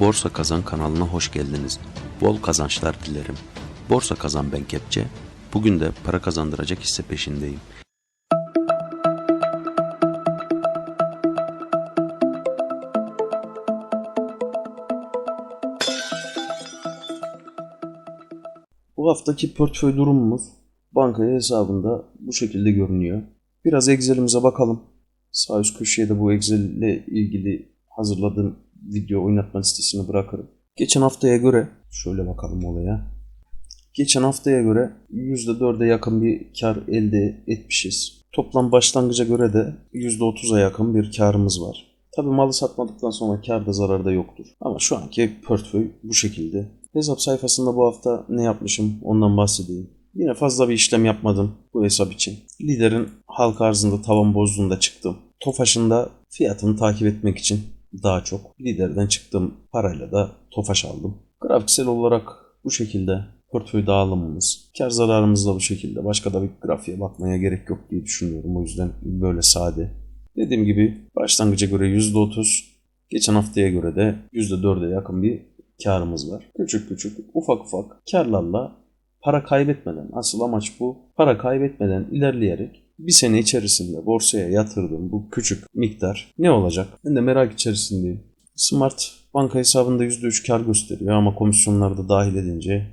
Borsa Kazan kanalına hoş geldiniz. Bol kazançlar dilerim. Borsa Kazan ben Kepçe. Bugün de para kazandıracak hisse peşindeyim. Bu haftaki portföy durumumuz bankaya hesabında bu şekilde görünüyor. Biraz Excel'imize bakalım. Sağ üst köşeye de bu Excel ile ilgili hazırladığım video oynatma listesini bırakırım. Geçen haftaya göre şöyle bakalım olaya. Geçen haftaya göre %4'e yakın bir kar elde etmişiz. Toplam başlangıca göre de %30'a yakın bir karımız var. Tabi malı satmadıktan sonra kar da zarar da yoktur. Ama şu anki portföy bu şekilde. Hesap sayfasında bu hafta ne yapmışım ondan bahsedeyim. Yine fazla bir işlem yapmadım bu hesap için. Liderin halka arzında tavan bozduğunda çıktım. Tofaş'ın da fiyatını takip etmek için daha çok liderden çıktığım parayla da Tofaş aldım. Grafiksel olarak bu şekilde portföy dağılımımız. Kar zararımız da bu şekilde. Başka da bir grafiğe bakmaya gerek yok diye düşünüyorum. O yüzden böyle sade. Dediğim gibi başlangıca göre %30, geçen haftaya göre de %4'e yakın bir karımız var. Küçük küçük, ufak ufak karlarla para kaybetmeden, asıl amaç bu, para kaybetmeden ilerleyerek bir sene içerisinde borsaya yatırdığım bu küçük miktar ne olacak? Ben de merak içerisindeyim. Smart banka hesabında %3 kar gösteriyor ama komisyonları da dahil edince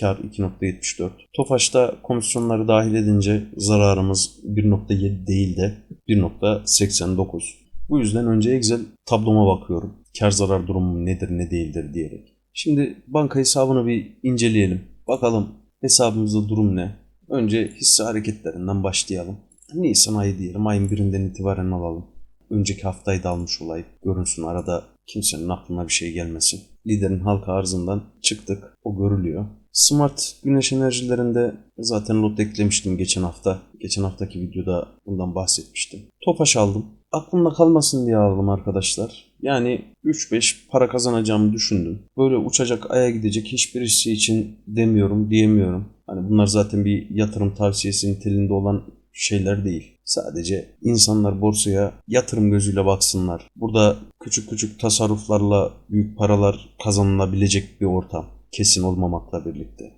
kar 2.74. Tofaş'ta komisyonları dahil edince zararımız 1.7 değil de 1.89. Bu yüzden önce Excel tabloma bakıyorum. Kar zarar durumum nedir ne değildir diyerek. Şimdi banka hesabını bir inceleyelim. Bakalım hesabımızda durum ne? Önce hisse hareketlerinden başlayalım. Nisan ayı diyelim. Ayın birinden itibaren alalım. Önceki haftayı da almış olayım. Görünsün arada kimsenin aklına bir şey gelmesin. Liderin halka arzından çıktık. O görülüyor. Smart güneş enerjilerinde zaten lot eklemiştim geçen hafta. Geçen haftaki videoda bundan bahsetmiştim. Topaş aldım. Aklımda kalmasın diye aldım arkadaşlar. Yani 3-5 para kazanacağımı düşündüm. Böyle uçacak aya gidecek hiçbirisi için demiyorum diyemiyorum. Hani bunlar zaten bir yatırım tavsiyesi niteliğinde olan şeyler değil. Sadece insanlar borsaya yatırım gözüyle baksınlar. Burada küçük küçük tasarruflarla büyük paralar kazanılabilecek bir ortam. Kesin olmamakla birlikte.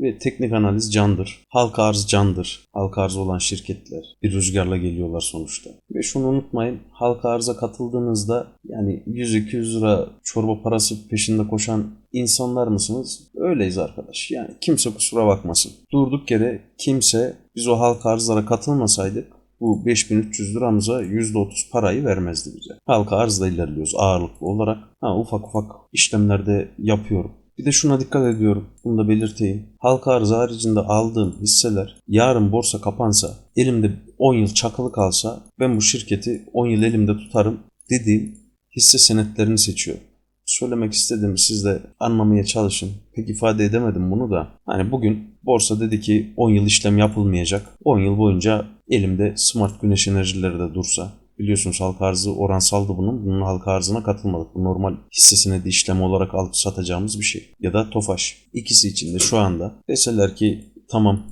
Ve teknik analiz candır. Halka arz candır. Halka arz olan şirketler bir rüzgarla geliyorlar sonuçta. Ve şunu unutmayın. Halka arza katıldığınızda yani 100-200 lira çorba parası peşinde koşan insanlar mısınız? Öyleyiz arkadaş. Yani kimse kusura bakmasın. Durduk yere kimse biz o halka arzlara katılmasaydık bu 5300 liramıza %30 parayı vermezdi bize. Halka arzda ilerliyoruz ağırlıklı olarak. Ha, ufak ufak işlemlerde yapıyorum. Bir de şuna dikkat ediyorum. Bunu da belirteyim. Halka arz haricinde aldığım hisseler yarın borsa kapansa, elimde 10 yıl çakılı kalsa ben bu şirketi 10 yıl elimde tutarım dediğim hisse senetlerini seçiyorum. Söylemek istediğimi siz de anlamaya çalışın. Pek ifade edemedim bunu da. Hani bugün borsa dedi ki 10 yıl işlem yapılmayacak. 10 yıl boyunca elimde smart güneş enerjileri de dursa Biliyorsunuz halka arzı oransaldı bunun. Bunun halka arzına katılmadık. Bu normal hisse senedi işlemi olarak alıp satacağımız bir şey. Ya da Tofaş. İkisi için de şu anda deseler ki tamam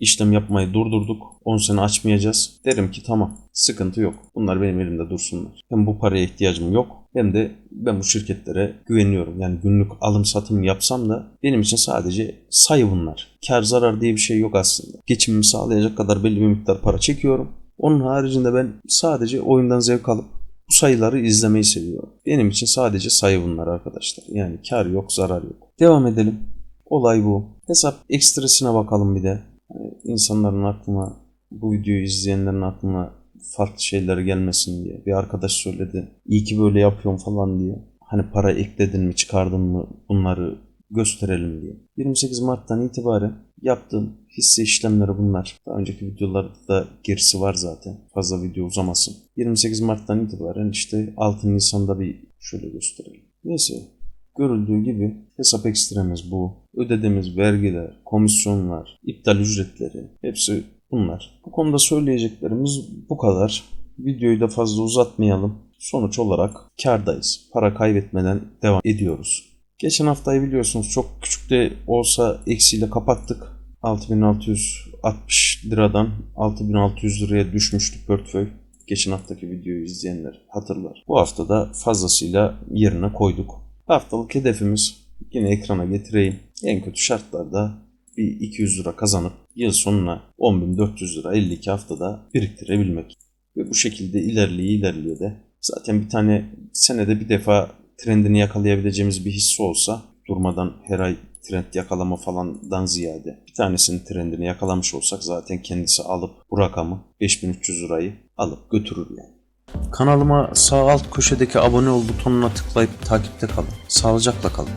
işlem yapmayı durdurduk. 10 sene açmayacağız. Derim ki tamam sıkıntı yok. Bunlar benim elimde dursunlar. Hem bu paraya ihtiyacım yok hem de ben bu şirketlere güveniyorum. Yani günlük alım satım yapsam da benim için sadece sayı bunlar. Kar zarar diye bir şey yok aslında. Geçimimi sağlayacak kadar belli bir miktar para çekiyorum. Onun haricinde ben sadece oyundan zevk alıp bu sayıları izlemeyi seviyorum. Benim için sadece sayı bunlar arkadaşlar. Yani kar yok, zarar yok. Devam edelim. Olay bu. Hesap ekstresine bakalım bir de. Yani insanların aklına, bu videoyu izleyenlerin aklına farklı şeyler gelmesin diye. Bir arkadaş söyledi. İyi ki böyle yapıyorum falan diye. Hani para ekledin mi, çıkardın mı bunları gösterelim diye. 28 Mart'tan itibaren yaptığım hisse işlemleri bunlar. Daha önceki videolarda da gerisi var zaten. Fazla video uzamasın. 28 Mart'tan itibaren işte 6 Nisan'da bir şöyle gösterelim. Neyse görüldüğü gibi hesap ekstremiz bu. Ödediğimiz vergiler, komisyonlar, iptal ücretleri hepsi bunlar. Bu konuda söyleyeceklerimiz bu kadar. Videoyu da fazla uzatmayalım. Sonuç olarak kardayız. Para kaybetmeden devam ediyoruz. Geçen haftayı biliyorsunuz çok küçük de olsa eksiyle kapattık. 6660 liradan 6600 liraya düşmüştü portföy. Geçen haftaki videoyu izleyenler hatırlar. Bu hafta da fazlasıyla yerine koyduk. Haftalık hedefimiz yine ekrana getireyim. En kötü şartlarda bir 200 lira kazanıp yıl sonuna 10.400 lira 52 haftada biriktirebilmek. Ve bu şekilde ilerliyor ilerliyor de. Zaten bir tane senede bir defa trendini yakalayabileceğimiz bir hisse olsa durmadan her ay trend yakalama falandan ziyade bir tanesinin trendini yakalamış olsak zaten kendisi alıp bu rakamı 5300 lirayı alıp götürür yani. Kanalıma sağ alt köşedeki abone ol butonuna tıklayıp takipte kalın. Sağlıcakla kalın.